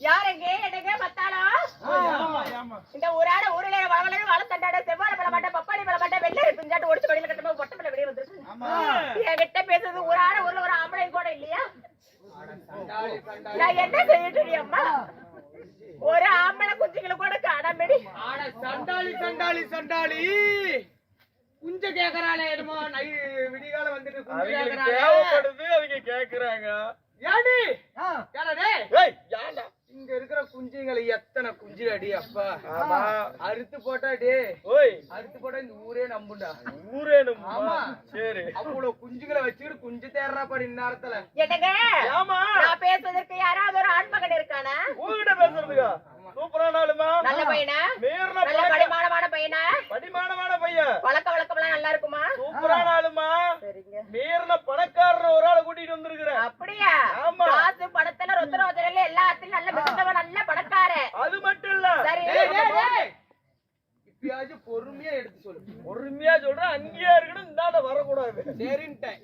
யாருங்க? ஆமா ஆமா. இந்த ஊராட ஊரிலே வளவளன்னு வளர்த்தண்டாட செவ்வாழை பழ மாட்டேன் பப்பாளி பழ மாட்டேன் வெள்ளரி பிஞ்சாட்டு ஒடிச்சு படியில கட்டும்போது பொட்டை பழ வெளியே வந்துருக்கு ஆமா. என்கிட்ட பேசுறது ஊராட ஊர்ல ஒரு ஆம்பளை கூட இல்லையா? நான் என்ன செய்யட்டும் அம்மா? ஒரு ஆம்பளை குஞ்சுகளை கூட காணாமடி. ஆட சண்டாளி சண்டாளி சண்டாளி. குஞ்ச கேக்குறாளே என்னமோ விடிகால வந்துட்டு தேவைப்படுது அவங்க கேக்குறாங்க. ஏடா ஏய் ஏன்டா இங்க இருக்கிற குஞ்சுங்களை எத்தனை குஞ்சு அடி அப்பா? ஆமா. அறுத்து போட்டா டே ஓய். அறுத்து போட்டா இந்த ஊரே நம்புண்டா ஊரேனும் ஆமா. சரி. அவ்வளவு குஞ்சுகளை வச்சுக்கிட்டு குஞ்சு தேடுறா பாரு இந்நேரத்துல. என்னங்க? ஆமா நான் பேசுவதற்கு யாராவது ஒரு ஆண்மகன் இருக்கானா? உங்ககிட்ட பேசுறதுக்கா? சூப்பரான ஆளுமா நல்ல பையனா? மீறின நல்ல பழக்க- படிமானமான பையனா? படிமானமான பையன். வழக்க வழக்கம்லாம் நல்லா இருக்குமா? சூப்பரான ஆளுமா சரிங்க. மீறின பணக்காரன் ஒரு ஆளை கூட்டிட்டு வந்திருக்கிறேன். அப்படியா? ஆமா. காசு பணத்துல ரொத்த ரோஜனையில எல்லாத்துலயும் நல்ல மிகுந்தவன் நல்ல பணக்கார அது மட்டும் இல்ல. சரி. இப்பயாச்சும் பொறுமையா எடுத்து சொல்லு. பொறுமையா சொல்றேன். அங்கேயே இருக்கணும் இந்தாண்ட வரக்கூடாது. சரின்ட்டேன்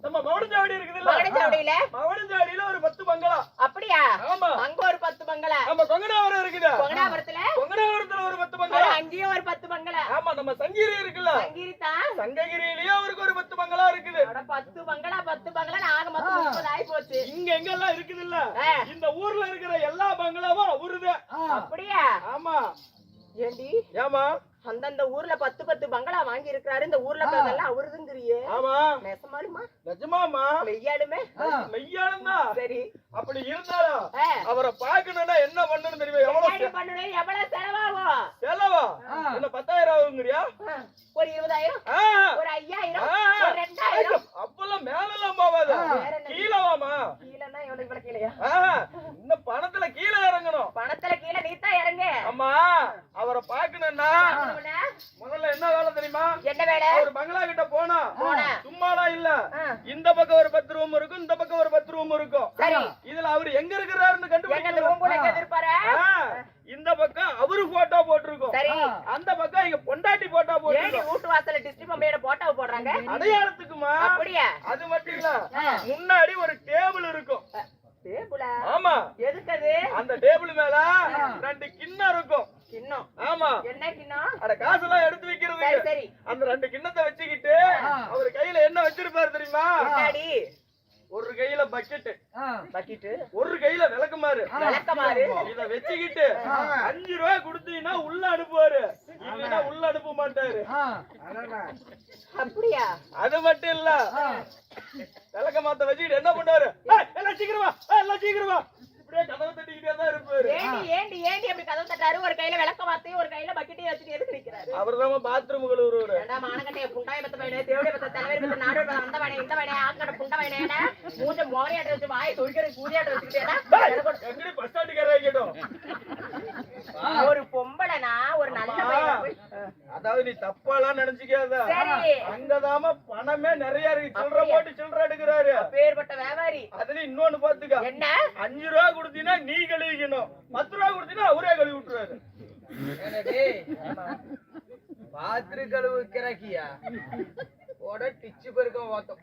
நம்ம மவனஞ்சாவடி இருக்குதுல்ல? மவனஞ்சாவடியில ஒரு பத்து பங்களா. அப்படியா? ஆமா. அங்க ஒரு பங்களா. நம்ம கொங்கனாவரம் இருக்குதா? கொங்கனாபுரத்துல கொங்கனாவரத்துல ஒரு பத்து பங்களா. அங்கேயும் ஒரு பத்து பங்களா. ஆமா நம்ம சங்ககிரி இருக்குல்ல? சங்ககிரியிலயே அவருக்கு ஒரு பத்து பங்களா இருக்குது. பத்து பங்களா பத்து பங்களா ஆக மொத்தம் முப்பது ஆகி போச்சு. இங்க எங்கெல்லாம் இருக்குதுல்ல? ஆ. இந்த ஊர்ல இருக்கிற எல்லா பங்களாவும் அவருதான். அப்படியா? ஆமா. ஏண்டி? ஏமா அந்தந்த ஊர்ல பத்து பத்து பங்களா வாங்கி இருக்கிறாரு இந்த ஊர்ல இருக்கிறதெல்லாம் அவருதுங்கிறியே. ஆமா. நெசமாலுமா நிஜமாமா. மெய்யாலுமே மெய்யாலும் தான் சரி. அப்படி இருந்தாலும். அவரை பார்க்கணும்னா என்ன பண்ணணும் தெரியுமா? எவ்வளவு பண்ணணும்? எவ்வளவு செலவாகும்? செலவா? என்ன பத்தாயிரம் ஆகுங்கிறியா ஒரு இருபதாயிரம். ஒரு ஐயாயிரம் ஆ. ஒரு ரெண்டாயிரம் அப்பெல்லாம் மேலெல்லாம் போவாத வேற என்ன? கீழே வாமா கீழன்னா எவ்வளவு இவ்வளவு கீழையா ஆ. இந்த பணத்துல கீழே இறங்கணும் பணத்துல கீழே நீத்தான் இறங்கு அம்மா அவரை பார்க்கணும்னா பார்க்கணும்னா, முதல்ல என்ன வேலை தெரியுமா என்ன வேலை ஒரு பங்களா கிட்ட போனா போனா. சும்மாலாம் இல்ல ஆ. இந்த பக்கம் ஒரு பத்து ரூம் இருக்கும் இந்த பக்கம் ஒரு பத்து ரூம் இருக்கும் சரி இதுல அவரு எங்க இருக்கிறாருன்னு எங்க இந்த room கூட எங்க கண்டுபிடிக்கணும் இருப்பாரு ஆ. இந்த பக்கம் அவரு போட்டோ போட்டிருக்கோம் சரி அந்த பக்கம் இங்க பொண்டாட்டி போட்டோ ஏடி போட்டிருக்கோம் வீட்டு வாசல்ல டிஸ்ட்ரிக்ட் மம்மியோட போட்டோ போடுறாங்க அடையாளத்துக்குமா அப்படியா அது மட்டும் இல்ல ஆ. முன்னாடி ஒரு டேபிள் இருக்கும். ஆமா. எதுக்கு அந்த டேபிள் மேல ரெண்டு கிண்ணம் இருக்கும். கிண்ணம். ஆமா. என்ன கிண்ணம்? அட காசெல்லாம் எடுத்து வைக்கிறது சரி அந்த ரெண்டு கிண்ணத்தை வச்சுக்கிட்டு அவர் கையில என்ன வச்சிருப்பாரு தெரியுமா? ஒரு கையில பக்கெட் பக்கிட்டு ஒரு கையில விளக்குமாறு. விளக்கமாறு. இத வச்சுக்கிட்டு அஞ்சு ரூபாய் கொடுத்தீங்கன்னா உள்ள அனுப்புவாரு இல்லைன்னா உள்ள அனுப்ப மாட்டாரு. அப்படியா? அது மட்டும் இல்ல. விளக்க மாத்த வச்சுக்கிட்டு என்ன பண்ணுவாரு "ஏய், எல்லாம் சீக்கிரமா எல்லாம் சீக்கிரமா இப்படியே கதவை தட்டிக்கிட்டே தான் இருப்பாரு. ஏண்டி ஏண்டி ஏண்டி அப்படி கதவு தட்டாரு ஒரு கையில விளக்க மாத்தையும் ஒரு கையில பக்கெட்டையும் வச்சுட்டு எதுக்கு நிக்கிறாரு? அவர் தான் பாத்ரூம் கழுவுறவரு ஏண்டா மானகட்டைய புண்டாய பத்த பையனே தேவடைய பத்த தலைவர் பத்த நாடு பத்த அந்த பையனே இந்த பையனே ஆக்கட புண்ட பையனே மூஞ்ச வச்சு வாயை வச்சுக்கிட்டேடா எங்கடி பஸ் ஆகிட்டோம் ஒரு பொம்பளைனா ஒரு நல்ல பையன் அதாவது நீ தப்பாலாம் நினைச்சுக்காத. சரி. அங்கதாம பணமே நிறைய இருக்கு. சில்லற போட்டு சில்லற எடுக்கிறாரு. பேர்பட்ட வியாபாரி. அதுல இன்னொன்னு பாத்துக்க என்ன? அஞ்சு ரூபா கொடுத்தீங்கன்னா நீ கழுவிக்கணும். பத்து ரூபா கொடுத்தீங்கன்னா அவரே கழுவி விட்டுருவாரு. பாத்திரு கழுவு கிராக்கியா போட டிச்சு பெருக்கம் பார்த்தோம்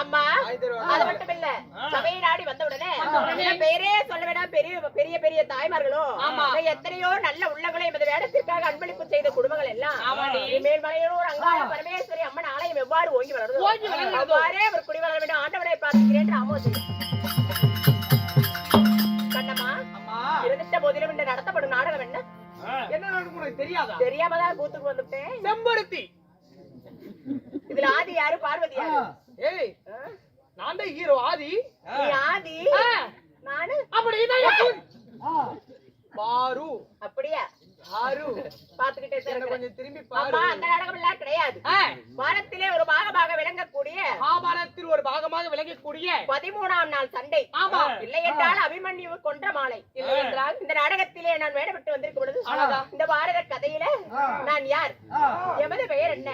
அம்மா. அது மட்டும் இல்ல சபையை நாடி வந்த உடனே பேரே சொல்ல வேண்டாம் பெரிய பெரிய பெரிய தாய்மார்களும் எத்தனையோ நல்ல உள்ளங்களை எமது வேடத்திற்காக அன்பளிப்பு செய்த குடும்பங்கள் எல்லாம். மேல்மலையூர் அங்காள பரமேஸ்வரி அம்மன் ஆலயம் எவ்வாறு ஓங்கி வளருதோ அவ்வாறே அவர் குடி வளர வேண்டும். ஆண்டவரை பிரார்த்திக்கிறேன் ராமோஜி போதிலும் இன்று நடத்தப்படும் நாடகம் என்ன? என்ன உனக்கு தெரியாதா? தெரியாம தான் கூத்துக்கு வந்துட்டேன். செம்பருத்தி. இதுல ஆதி யாரு? பார்வதி யாரு? ஏய்? நான் தான் ஹீரோ ஆதி. நீ ஆதி. நானு? அப்படி பாரு. அப்படியா? பாரு. பாத்துக்கிட்டே. கொஞ்சம் திரும்பி பாரு. அம்மா அந்த நாடகம் எல்லாம் கிடையாது ஆ, வாரத்திலே ஒரு பாகமாக விளங்கக்கூடிய பாகமாக விளங்கக்கூடிய பதிமூணாம் நாள் சண்டை. ஆமா. இல்லை என்றால் அபிமன்யு கொன்ற மாலை. இல்லை என்றால் இந்த நாடகத்திலே நான் வேடப்பட்டு வந்திருக்கும் பொழுது இந்த பாரத கதையில நான் யார்? எமது பெயர் என்ன?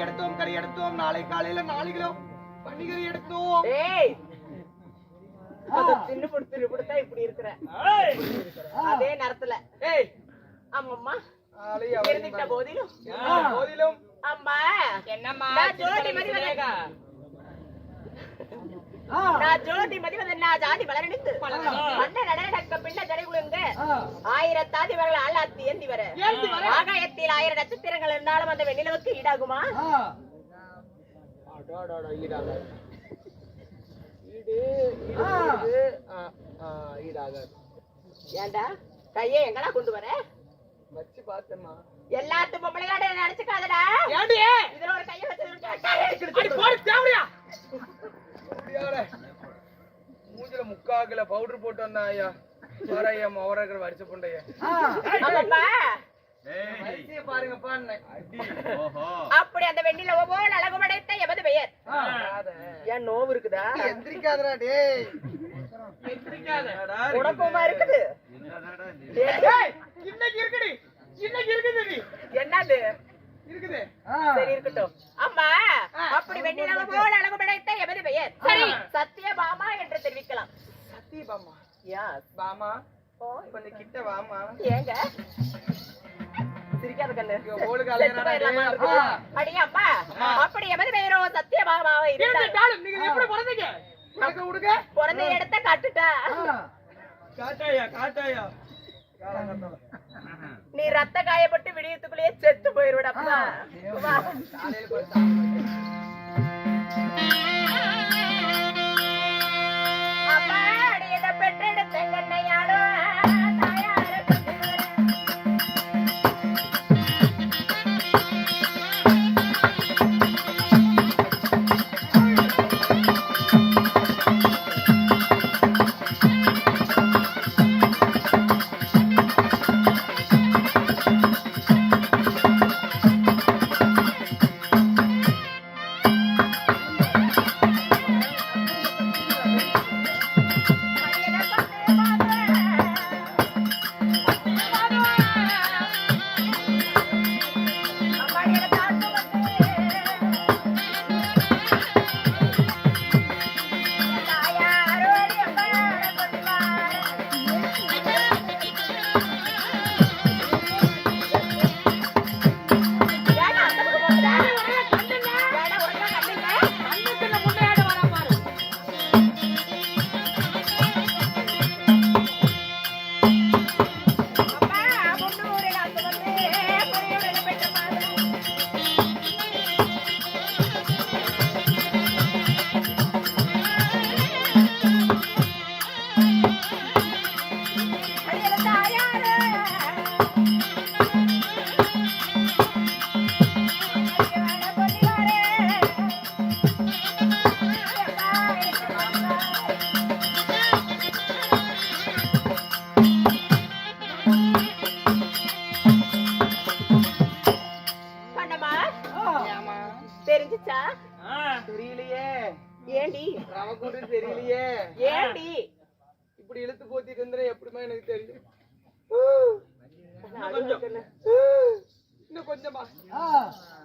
எடுத்தோம் கறி எடுத்தோம் நாளை காலையில நாலு கிலோ பன்னிக்கறி எடுத்தோம். ஏய்! அது தின்னு புடு தின்னு புடுத்தா இப்படி இருக்கிற. அதே நேரத்துல. ஏய்! ஆமாம்மா. இருந்துட்ட போதிலும். போதிலும். அம்மா என்னம்மா ஜோதி மதிவதன் நான் ஜோதி மதிவதன் நான் ஜாதி மலரணிந்து மன்ன நடனக்க பின்ன ஜடை குழுங்க ஆயிரத்தாதி வரல ஆளாத்தி ஏந்தி வர. ஆகாயத்தில் ஆயிரம் நட்சத்திரங்கள் இருந்தாலும் அந்த வெண்ணிலவுக்கு ஈடாகுமா. ஏண்டா? கையை எங்கடா கொண்டு வர? வச்சு பார்த்தேம்மா. எல்லாத்து பொம்பளையாட நினைச்சுக்காதடா ஏண்டி? இதுல ஒரு கையை வச்சு மூஞ்சில முக்கா கிலோ பவுடர் போட்டு வந்தேன் ஐயா. பாரு ஐயா மவரக்கிற வரிசை புண்டைய பாருங்கப்பா அப்படி அந்த வெண்ணில ஒவ்வொரு அழகு படைத்த எமது பெயர். ஏன் நோவு இருக்குதா? எந்திரிக்காதடா டேய். உடம்புமா இருக்குது. டேய், இன்னைக்கு இருக்குடி. இன்னைக்கு இருக்குது நீ. என்னது? இருக்குது. சரி இருக்கட்டும். அம்மா அப்படி வெண்ணிலவு போல் அழகு படைத்த எமது பெயர். சரி. சத்தியபாமா என்று தெரிவிக்கலாம். சத்தி பாமா? Yes. பாமா? ஓ, கொஞ்சம் கிட்ட வாமா ஏங்க? சிரிக்காத கண்ணு இங்க ஓடுக்கு செத்து அலையறாடா போயிடலாமா டேய். இருக்குது? அடியே அம்மா. அப்படி எமது பெயரோ சத்தியபாமாவா இருந்தால். இருந்துட்டாலும் நீங்க எப்படி பிறந்தீங்க? எனக்கு விடுங்க பிறந்த இடத்த காட்டுட்டா. காட்டாயா காட்டாயா? நீ ரத்த காயப்பட்டு விடியத்துக்குள்ளேயே செத்து போயிருவிடப்பா. வா. காலையில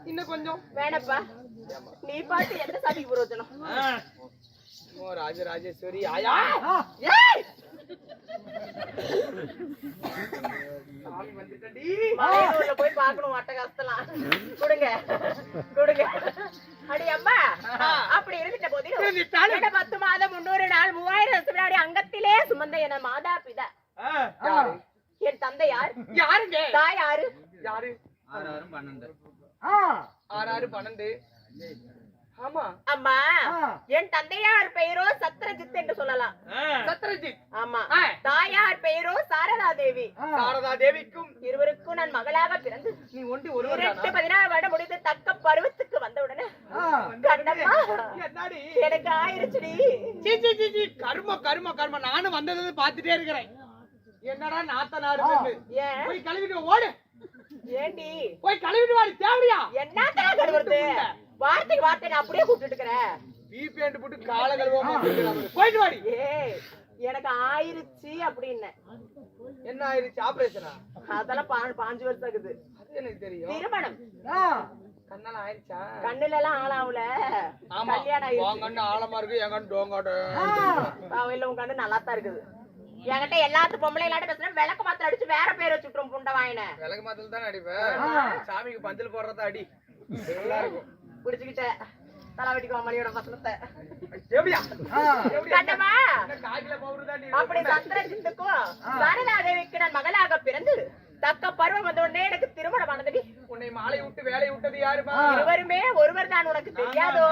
இன்னும் கொஞ்சம். வேணப்பா. நீ பாட்டு எந்த சாதிக்கு புரோஜனம்? ஓ ராஜராஜேஸ்வரி. ஆயா! ஏய்! சாமி வந்துட்டடி. மலையூர்ல போய் பார்க்கணும் அட்டகாசத்தலாம் கொடுங்க. கொடுங்க. அடி அம்மா அப்படி இருந்துட்ட போதிலும் பத்து மாதம் முன்னூறு நாள் மூவாயிரம் வருஷம் முன்னாடி அங்கத்திலே சுமந்த என மாதா பிதா யாரு? என் தந்தை யார் யாருங்க? தாய் யாரு? யாரு ஆறாயிரம் பன்னெண்டு. ஆறு ஆறு பன்னெண்டு. ஆமா. அம்மா என் தந்தையார் பெயரோ சத்ரஜித் என்று சொல்லலாம். சத்ரஜித். ஆமா. ஆ. தாயார் பெயரோ சாரதா தேவி சாரதா தேவிக்கும் இருவருக்கும் நான் மகளாக பிறந்து நீ ஒண்டி ஒருவர் இரண்டு பதினாறு வருடம் முடிந்து தக்க பருவத்துக்கு வந்தவுடனே கண்ணம்மா என்னடி? எனக்கு ஆயிருச்சுடி. கர்ம கர்ம கர்ம. நானும் வந்தது பாத்துட்டே இருக்கிறேன். என்னடா நாத்தனாரு போய் கழுவிட்டு ஓடு. ஏண்டி? போய் கழுவிட்டு வாடி தேவையா என்ன கருவுறது வார்த்தைக்கு வார்த்தை நான் அப்படியே கூப்பிட்டு இருக்கிறேன். பிபேண்ட் போட்டு கால கழுவாம. போயிட்டு வாடி. எனக்கு ஆயிருச்சு அப்படின்னு. என்ன ஆயிருச்சு? ஆபரேஷனா? அதெல்லாம் பாஞ்சு வருஷம் இருக்குது அது எனக்கு தெரியும். திருமணம். கண்ணால ஆயிருச்சா? கண்ணுல எல்லாம் ஆளாவுல. ஆமா. கல்யாணம் ஆயிருச்சு. உன் கண்ணு ஆழமா இருக்கு என் கண்ணு டோங்காடு இல்ல உங்க கண்ணு நல்லா தான் இருக்குது. என்கிட்ட எல்லாத்து பொம்பளை இல்லாட்ட பேசுறேன் விளக்கு மாத்திரம் அடிச்சு வேற பேர் வச்சுட்டுரும் புண்டை வாயின. விளக்கு மாத்தல தான் அடிப்பேன் சாமிக்கு பஞ்சல் போடுறதா அடி. நல்லா இருக்கும். தலை வெட்டிக்கோ மணியோட வசனத்தை? கண்டமா அப்படி தேவிக்கு நான் மகளாக பிறந்து தக்க பருவம் வந்த உடனே எனக்கு திருமணம் ஆனதுடி. உன்னை மாலை விட்டு வேலையை விட்டது யாருமா இருவருமே ஒருவர் தான் உனக்கு தெரியாதோ?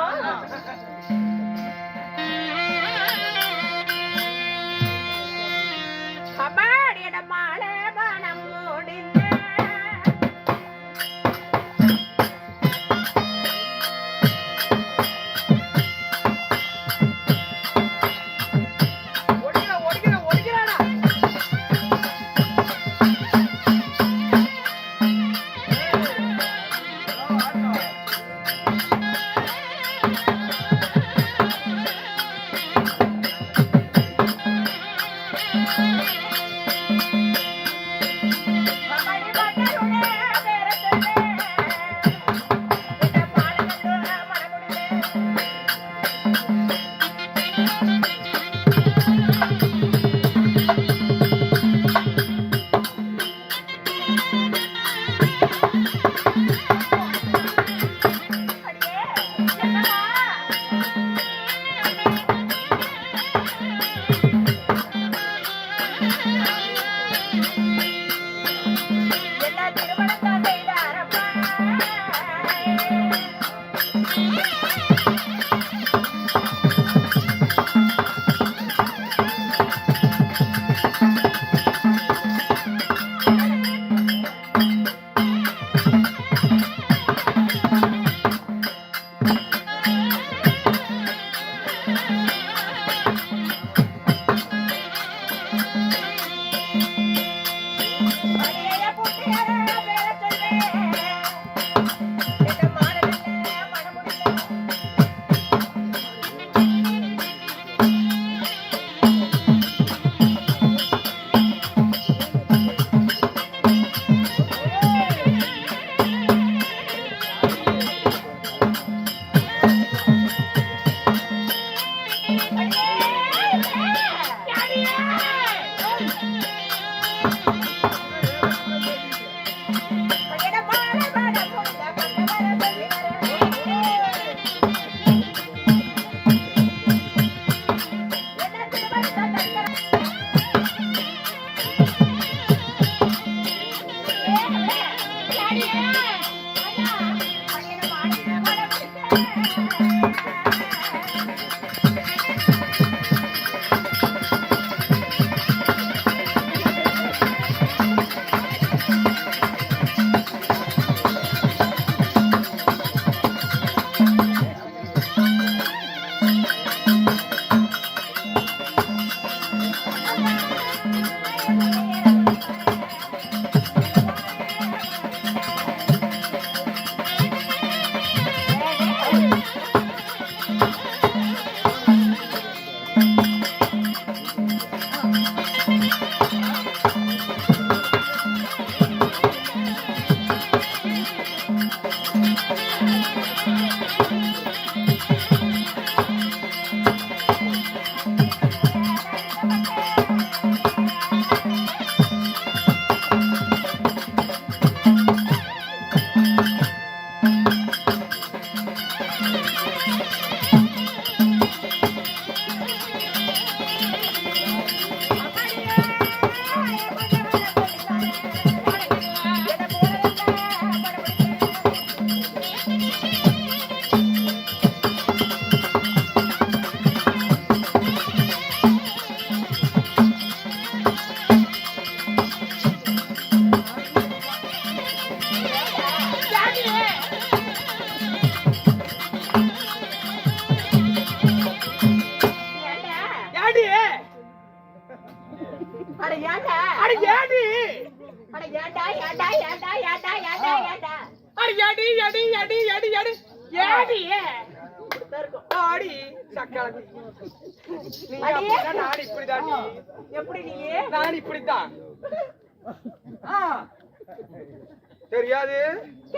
தெரியாது.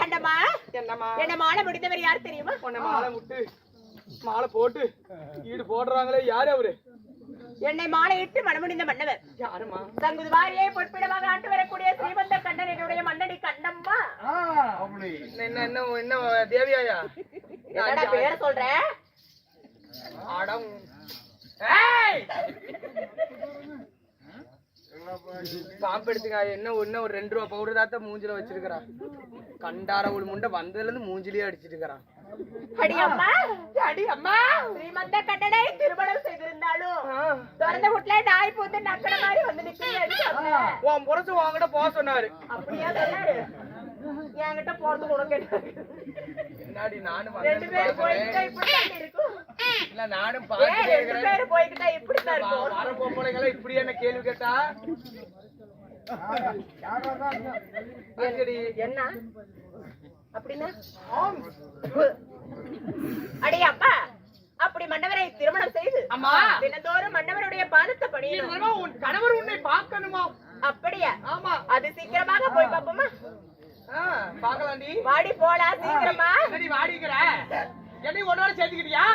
ஏண்டம்மா என்னம்மா? என்ன மாலை முடிந்தவர் யார் தெரியுமா? உன்னை மாலை முட்டு மாலை போட்டு ஈடு போடுறாங்களே யாரு அவரு? என்னை மாலை இட்டு மனமுடிந்த மன்னவர். யாருமா தங்குது வாரியை பொற்பிடமாக ஆண்டு வரக்கூடிய ஸ்ரீமந்த கண்டன் என்னுடைய மன்னடி கண்டம்மா என்ன என்ன என்ன தேவியாயா? என்னடா பேர் சொல்ற? அடம். ஏய்! பாம்பு எடுத்துங்க என்ன ஒண்ணு ஒரு ரெண்டு ரூபா பவுடர் தாத்த மூஞ்சில வச்சிருக்கிறான் கண்டார ஒரு முண்டை வந்ததுல இருந்து மூஞ்சிலேயே அடிச்சிட்டு இருக்கிறான் அடி அம்மா. அடி அம்மா ஸ்ரீமந்த கண்டனை திருமணம் செய்திருந்தாலும் திறந்த வீட்டுல நாய் பூந்து நக்கன மாதிரி வந்து நிக்கிறேன்னு சொன்னேன். உன் புரசு வாங்கிட்ட போக சொன்னாரு. அப்படியா என்கிட்ட போறதுக்கு உனக்கு என்னாடி நானும் ரெண்டு பேரும் போய்கிட்டா இப்படித்தான் இருக்கும். இல்ல நானும் பாத்துட்டே ரெண்டு பேரும் போய்கிட்டா இப்படித்தான் வா- இருக்கும். வர பொம்பளைங்கள இப்படி என்ன கேள்வி கேட்டா? என்ன? அப்படின்னா? அடி அப்பா. அப்படி மன்னவரை திருமணம் செய்து அம்மா. தினந்தோறும் மன்னவருடைய பாதத்தை என்னமோ உன் கணவர் உன்னை பார்க்கணுமா? அப்படியா? ஆமா. அது சீக்கிரமாக போய் பாப்போமா ஆ, பார்க்கலாம்டி வாடி போலாம் சீக்கிரமா. என்னடி வாடிக்கிற? என்னை உன்னோட சேர்த்துக்கிட்டியா?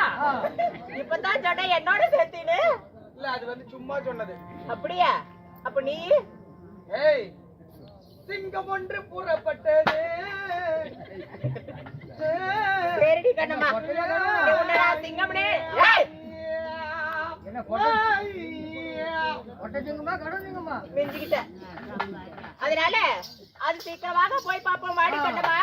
இப்பதான் சொன்ன என்னோட சேர்த்தீன்னு. இல்ல அது வந்து சும்மா சொன்னது. அப்படியா? அப்ப நீ? ஏய் சிங்கம் ஒன்று புறப்பட்டது. பேரடி கண்ணம்மா. இங்க உன்னடா சிங்கம்னே. ஏய், மிஞ்சிக்கிட்ட. அதனால அது சீக்கிரமாக போய் பார்ப்போம். வாடி பண்ணமா